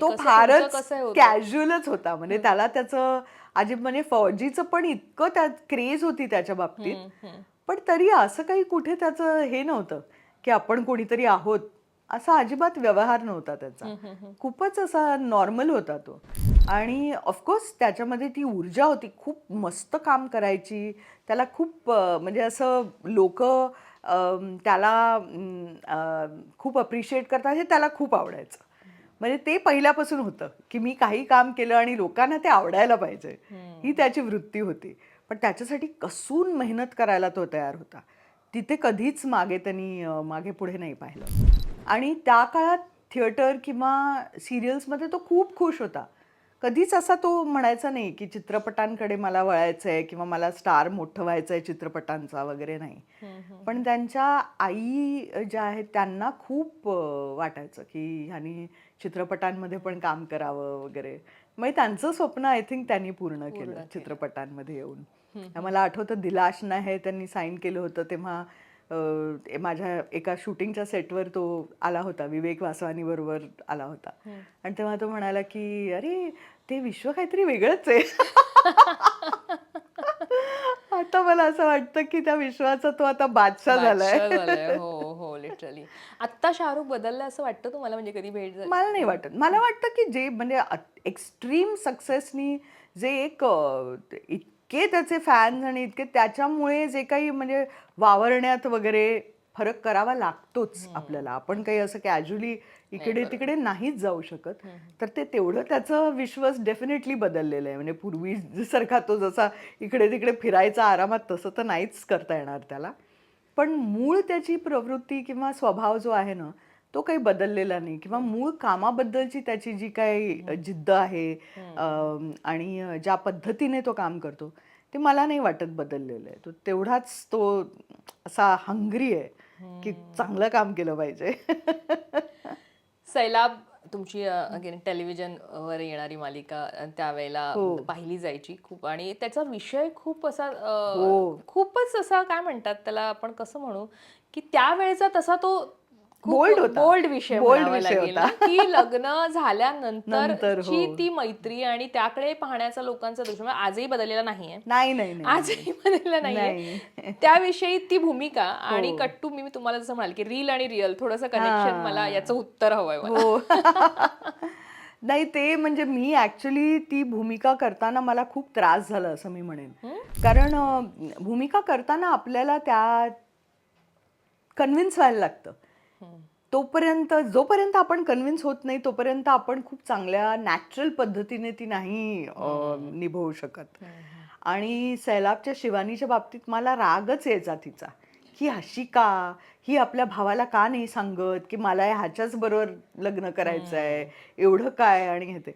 तो फारच? कॅज्युअलच होता? म्हणजे त्याला त्याचं अजिब म्हणजे फौजीचं पण इतकं त्यात क्रेज होती त्याच्या बाबतीत. पण तरी असं काही कुठे त्याचं हे नव्हतं की आपण कोणीतरी आहोत असा अजिबात व्यवहार नव्हता त्याचा. खूपच असा नॉर्मल होता तो. आणि ऑफकोर्स त्याच्यामध्ये ती ऊर्जा होती. खूप मस्त काम करायची. त्याला खूप म्हणजे असं लोक त्याला खूप अप्रिशिएट करतात. हे त्याला खूप आवडायचं. म्हणजे ते पहिल्यापासून होतं की मी काही काम केलं आणि लोकांना ते आवडायला पाहिजे. ही त्याची वृत्ती होती. पण त्याच्यासाठी कसून मेहनत करायला तो तयार होता? तिथे कधीच मागे त्यांनी मागे पुढे नाही पाहिलं. आणि त्या काळात थिएटर किंवा सिरियल्समध्ये तो खूप खुश होता. कधीच असा तो म्हणायचा नाही की चित्रपटांकडे मला वळायचं आहे किंवा मला स्टार मोठं व्हायचं आहे चित्रपटांचा वगैरे नाही. पण त्यांच्या आई ज्या आहेत त्यांना खूप वाटायचं की ह्यानी चित्रपटांमध्ये पण काम करावं वगैरे. मग त्यांचं स्वप्न आय थिंक त्यांनी पूर्ण केलं चित्रपटांमध्ये येऊन. मला आठवतं दिलाश नाही त्यांनी साईन केलं होतं तेव्हा माझ्या एका शूटिंगच्या सेटवर तो आला होता विवेक वासवानी बरोबर आला होता. आणि तेव्हा तो म्हणाला की अरे ते विश्व काहीतरी वेगळंच आहे. आता मला असं वाटतं की त्या विश्वाचा तो आता बादशाह झालाय. हो हो लिटरली आता शाहरुख बदलला असं वाटतं तुम्हाला? म्हणजे कधी भेट मला नाही वाटत. मला वाटतं की जे म्हणजे एक्स्ट्रीम सक्सेसनी जे एक इतके त्याचे फॅन्स आणि इतके त्याच्यामुळे जे काही म्हणजे वावरण्यात वगैरे फरक करावा लागतोच आपल्याला. आपण काही असं कॅज्युअली इकडे तिकडे नाहीच जाऊ शकत. तर ते तेवढं त्याचं विश्वास डेफिनेटली बदललेलं आहे. म्हणजे पूर्वी सारखा तो जसा इकडे तिकडे फिरायचा आरामात तसं तर नाहीच करता येणार त्याला. पण मूळ त्याची प्रवृत्ती किंवा स्वभाव जो आहे ना तो काही बदललेला नाही. किंवा मूळ कामाबद्दलची त्याची जी काही जिद्द आहे आणि ज्या पद्धतीने तो काम करतो ते मला नाही वाटत बदललेलं आहे. तो तेवढाच तो असा हंगरी आहे की चांगलं काम केलं पाहिजे. सैलाब तुमची अगेन टेलिव्हिजन वर येणारी मालिका त्यावेळेला पाहिली जायची खूप. आणि त्याचा विषय खूप असा हो. खूपच असा काय म्हणतात त्याला आपण कसं म्हणू की त्यावेळेचा तसा तो Bold होता. बोल्ड विषय म्हणावा विषय होता. की लग्न नंतर, झाल्यानंतर हो. ती मैत्री आणि त्याकडे पाहण्याचा लोकांचा दृष्टिकोन आजही बदललेला नाहीये नाही नाही नाही आजही बदललेला नाहीये नाही. त्याविषयी ती भूमिका आणि हो. कट्टू मी तुम्हाला जसं म्हणाल की रील आणि रिअल थोडंसं कनेक्शन मला याचं उत्तर हवंय हो नाही ते म्हणजे मी ऍक्च्युली ती भूमिका करताना मला खूप त्रास झाला असं मी म्हणेन कारण भूमिका करताना आपल्याला त्या कन्व्हिन्स व्हायला लागतं तोपर्यंत जोपर्यंत आपण कन्व्हिन्स होत नाही तोपर्यंत आपण खूप चांगल्या नॅचरल पद्धतीने ती नाही निभवू शकत. आणि सैलाबच्या शिवानीच्या बाबतीत मला रागच यायचा तिचा. ही अशी का? ही आपल्या भावाला का नाही सांगत? की मला ह्याच्याच बरोबर लग्न करायचं आहे एवढं काय? आणि हे ते.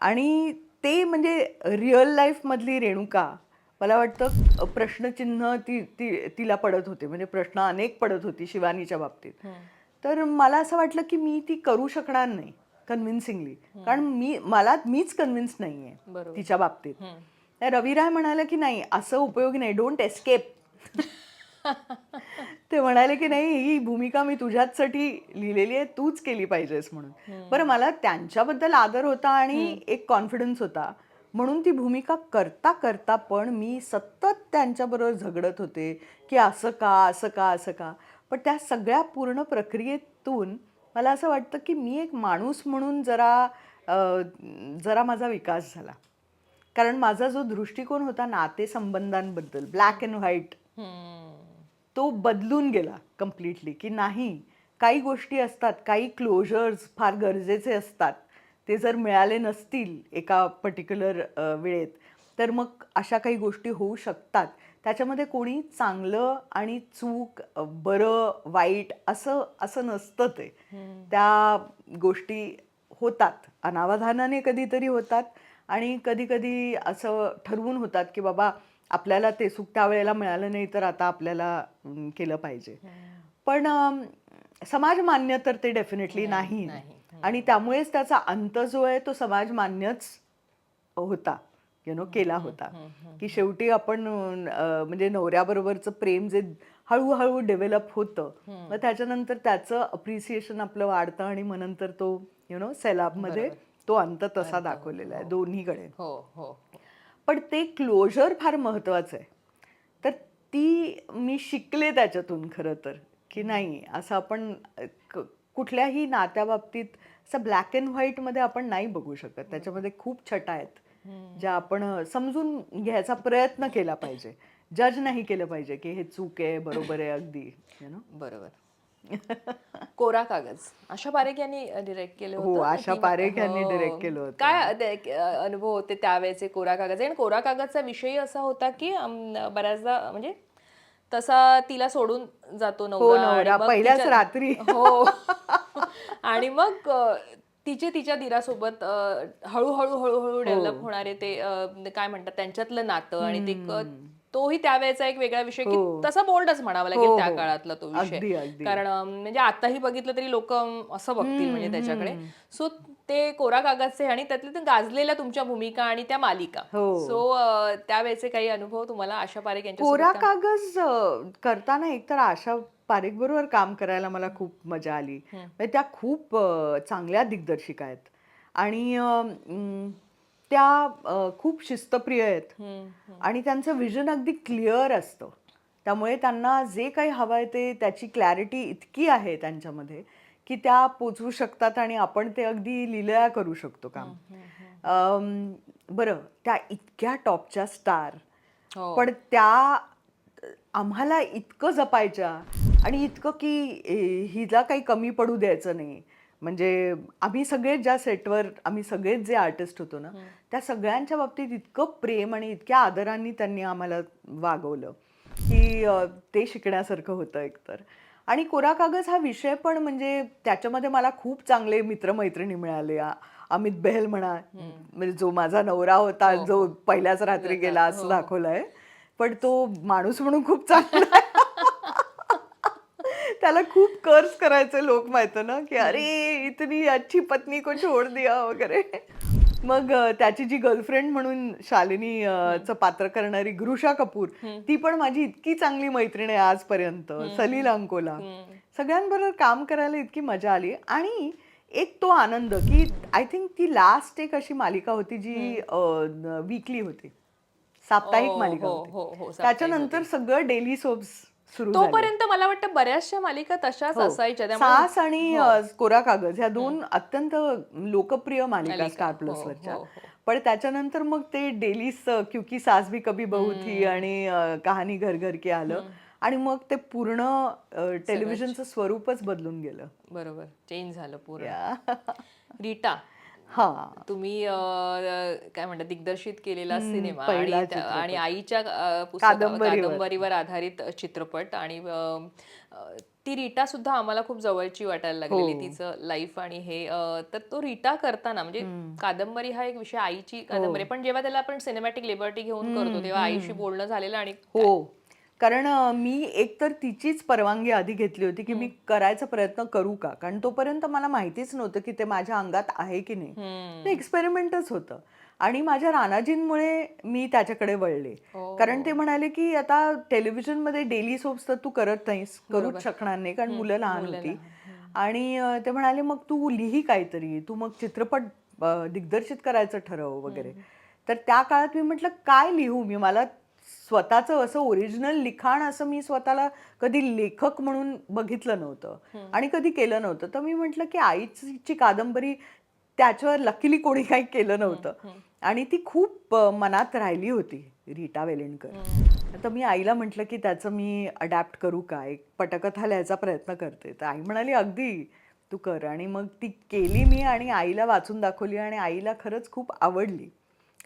आणि ते म्हणजे रिअल लाईफमधली रेणुका मला वाटतं प्रश्नचिन्ह ती ती तिला पडत होते. म्हणजे प्रश्न अनेक पडत होती शिवानीच्या बाबतीत. तर मला असं वाटलं की मी ती करू शकणार नाही कन्व्हिन्सिंगली कारण मी मला मीच कन्व्हिन्स नाही आहे. तिच्या बाबतीत. रवी राय म्हणाले की नाही असं उपयोगी नाही डोंट एस्केप ते म्हणाले की नाही ही भूमिका मी तुझ्याचसाठी लिहिलेली आहे तूच केली पाहिजेस म्हणून. बरं मला त्यांच्याबद्दल आदर होता आणि एक कॉन्फिडन्स होता. म्हणून ती भूमिका करता करता पण मी सतत त्यांच्याबरोबर झगडत होते की असं का असं का असं का. पण त्या सगळ्या पूर्ण प्रक्रियेतून मला असं वाटतं की मी एक माणूस म्हणून जरा जरा माझा विकास झाला. कारण माझा जो दृष्टिकोन होता नातेसंबंधांबद्दल ब्लॅक अँड व्हाईट तो बदलून गेला कम्प्लिटली की नाही काही गोष्टी असतात काही क्लोजर्स फार गरजेचे असतात ते जर मिळाले नसतील एका पर्टिक्युलर वेळेत तर मग अशा काही गोष्टी होऊ शकतात. त्याच्यामध्ये कोणी चांगलं आणि चूक बरं वाईट असं असं नसतं ते. त्या गोष्टी होतात. अनावधानाने कधीतरी होतात आणि कधी कधी असं ठरवून होतात की बाबा आपल्याला ते सुख त्यावेळेला मिळालं नाही तर आता आपल्याला केलं पाहिजे. पण समाज मान्य तर ते डेफिनेटली नाही आणि त्यामुळेच त्याचा अंत जो आहे तो समाज मान्यच होता. यु नो केला होता. की शेवटी आपण म्हणजे नवऱ्याबरोबरचं प्रेम जे हळूहळू डेव्हलप होतं मग त्याच्यानंतर त्याचं अप्रिसिएशन आपलं वाढतं आणि मग नंतर तो यु नो सैलाबमध्ये तो अंत तसा दाखवलेला आहे दोन्हीकडे. हो हो हो. पण ते क्लोजर फार महत्वाचं आहे. तर ती मी शिकले त्याच्यातून खरं तर की नाही असं आपण कुठल्याही नात्याबाबतीत असं ब्लॅक अँड व्हाईटमध्ये आपण नाही बघू शकत. त्याच्यामध्ये खूप छटा आहेत. ज्या आपण समजून घ्यायचा प्रयत्न केला पाहिजे जज नाही केलं पाहिजे की हे चूक आहे बरोबर आहे अगदी? बरोबर कोरा कागज आशा पारेख यांनी डिरेक्ट केलं हो, होतं आशा पारेख यांनी हो. direct केलं होतं. काय ते- अनुभव होते त्यावेळेचे कोरा कागज आणि कोरा कागजचा विषय असा होता की अम, बऱ्याचदा म्हणजे तसा तिला सोडून जातो हो, नवरा आणि नवरा मग पहिल्याच तिच्या- रात्री. हो आणि मग अ, तिचे तिच्या धीरासोबत अ, हळूहळू हळूहळू डेव्हलप होणारे ते काय म्हणतात त्यांच्यातलं नातं आणि ते तोही त्यावेळेचा एक वेगळा विषय की हो. तसा बोल्डच म्हणावा लागेल हो, त्या हो. काळातला तो विषय. कारण म्हणजे आताही बघितलं तरी लोक असं बघतील म्हणजे त्याच्याकडे सो ते कोरा कागदचे आणि त्यातले ते गाजलेल्या तुमच्या भूमिका आणि त्या मालिका. हो. सो त्यावेळेचे काही अनुभव तुम्हाला आशा पारेख यांच्या कोरा कागज अ, करताना एकतर आशा पारेख बरोबर काम करायला मला खूप मजा आली. म्हणजे त्या खूप अ, चांगल्या दिग्दर्शिका आहेत. आणि अ, म, त्या अ, खूप शिस्तप्रिय आहेत. आणि त्यांचं विजन अगदी क्लिअर असतं. त्यामुळे त्यांना जे काही हवं आहे ते त्याची क्लॅरिटी इतकी आहे त्यांच्यामध्ये की त्या पोचवू शकतात आणि आपण ते अगदी लिलया करू शकतो काम. बरं त्या इतक्या टॉपच्या स्टार हो. पण त्या आम्हाला इतकं जपायच्या आणि इतकं की हिला काही कमी पडू द्यायचं नाही. म्हणजे आम्ही सगळेच ज्या सेटवर आम्ही सगळेच जे आर्टिस्ट होतो ना त्या सगळ्यांच्या बाबतीत इतकं प्रेम आणि इतक्या आदरांनी त्यांनी आम्हाला वागवलं की ते शिकण्यासारखं होतं एकतर. आणि कोरा कागज हा विषय पण म्हणजे त्याच्यामध्ये मला खूप चांगले मित्रमैत्रिणी मिळाले. अमित बेहल म्हणा म्हणजे जो माझा नवरा होता जो पहिल्याच रात्री गेला असं दाखवलंय. पण तो माणूस म्हणून खूप चांगला. त्याला खूप कर्ज करायचे लोक माहिती ना की अरे इतनी अच्छी पत्नी को छोड दिया वगैरे. मग त्याची जी गर्लफ्रेंड म्हणून शालिनी चं पात्र करणारी गृषा कपूर ती पण माझी इतकी चांगली मैत्रीण आहे आजपर्यंत सलील अंकोला. सगळ्यांबरोबर काम करायला इतकी मजा आली आणि एक तो आनंद की आय थिंक ती लास्ट एक अशी मालिका होती जी वीकली होती. साप्ताहिक मालिका हो, होती. हो, हो, त्याच्यानंतर सगळं डेली सोप्स तोपर्यंत मला वाटतं बऱ्याचशा मालिका तशाच असायच्या. हो. सास आणि अ, कोरा कागज ह्या दोन अत्यंत लोकप्रिय मालिका स्टार प्लस हो, वरच्या हो, हो. पण त्याच्यानंतर मग ते डेलीस क्युकी सास भी कभी बहू थी आणि कहाणी घर घर की आलं. आणि मग ते पूर्ण टेलिव्हिजनचं स्वरूपच बदलून गेलं. बरोबर. चेंज झालं पूर्ण. रीटा हा तुम्ही अं, काय म्हणतात दिग्दर्शित केलेला सिनेमा पहिला आणि त्या- आणि आईच्या अं, पुस्तका- कादंबरीवर. कादंबरीवर आधारित चित्रपट आणि अं, अं, ती रीटा सुद्धा आम्हाला खूप जवळची वाटायला लागलेली हो. तिचं लाईफ आणि हे अं, तर तो रीटा करताना म्हणजे कादंबरी हा एक विषय आईची कादंबरी हो. पण जेव्हा त्याला आपण सिनेमॅटिक लिबर्टी घेऊन करतो तेव्हा आईशी बोलणं झालेलं आणि हो कारण मी एकतर तिचीच परवानगी आधी घेतली होती की मी करायचा प्रयत्न करू का? कारण तोपर्यंत मला माहितीच नव्हतं की ते माझ्या अंगात आहे की नाही. ते एक्सपेरिमेंटच होतं. आणि माझ्या रानाजींमुळे मी त्याच्याकडे वळले. कारण ते म्हणाले की आता टेलिव्हिजनमध्ये डेली सोप्स तर तू करत नाहीस करूच शकणार नाही कारण मुलं लहान होती. आणि ते म्हणाले मग तू लिही काहीतरी तू मग चित्रपट दिग्दर्शित करायचं ठरव वगैरे. तर त्या काळात मी म्हटलं काय लिहू मी? मला स्वतःचं असं ओरिजिनल लिखाण असं मी स्वतःला कधी लेखक म्हणून बघितलं नव्हतं आणि कधी केलं नव्हतं. तर मी म्हटलं की आईची कादंबरी त्याच्यावर लकीली कोणी काही केलं नव्हतं. आणि ती खूप मनात राहिली होती रीटा वेलिणकर तर मी आईला म्हटलं की त्याचं मी अडॅप्ट करू का? एक पटकथा लिहायचा प्रयत्न करते. तर आई म्हणाली अगदी तू कर. आणि मग ती केली मी आणि आईला वाचून दाखवली आणि आईला खरंच खूप आवडली.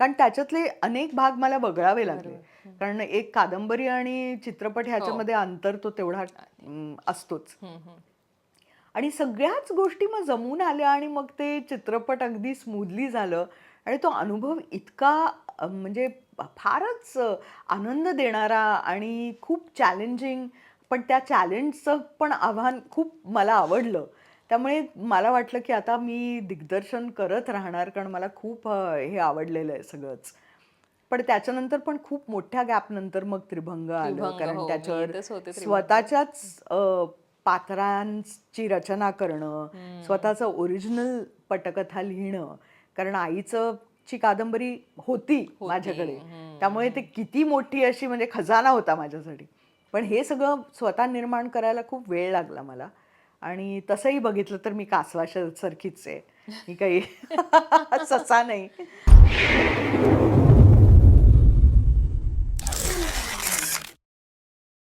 कारण त्याच्यातले अनेक भाग मला वगळावे लागले. कारण एक कादंबरी आणि चित्रपट ह्याच्यामध्ये अंतर तो तेवढा असतोच. आणि सगळ्याच गोष्टी मग जमून आल्या आणि मग ते चित्रपट अगदी स्मूथली झालं आणि तो अनुभव इतका म्हणजे फारच आनंद देणारा आणि खूप चॅलेंजिंग पण त्या चॅलेंजचं पण आव्हान खूप मला आवडलं. त्यामुळे मला वाटलं की आता मी दिग्दर्शन करत राहणार कारण मला खूप हे आवडलेलं आहे सगळंच. पण त्याच्यानंतर पण खूप मोठ्या गॅप नंतर मग त्रिभंग आलं कारण त्याच्यावर स्वतःच्याच पात्रांची रचना करणं स्वतःचं ओरिजिनल पटकथा लिहिणं कारण आईचं ची कादंबरी होती माझ्याकडे. त्यामुळे ते किती मोठी अशी म्हणजे खजाना होता माझ्यासाठी. पण हे सगळं स्वतः निर्माण करायला खूप वेळ लागला मला. आणि तसंही बघितलं तर मी कासवाशासारखीच आहे. मी काही ससा नाही.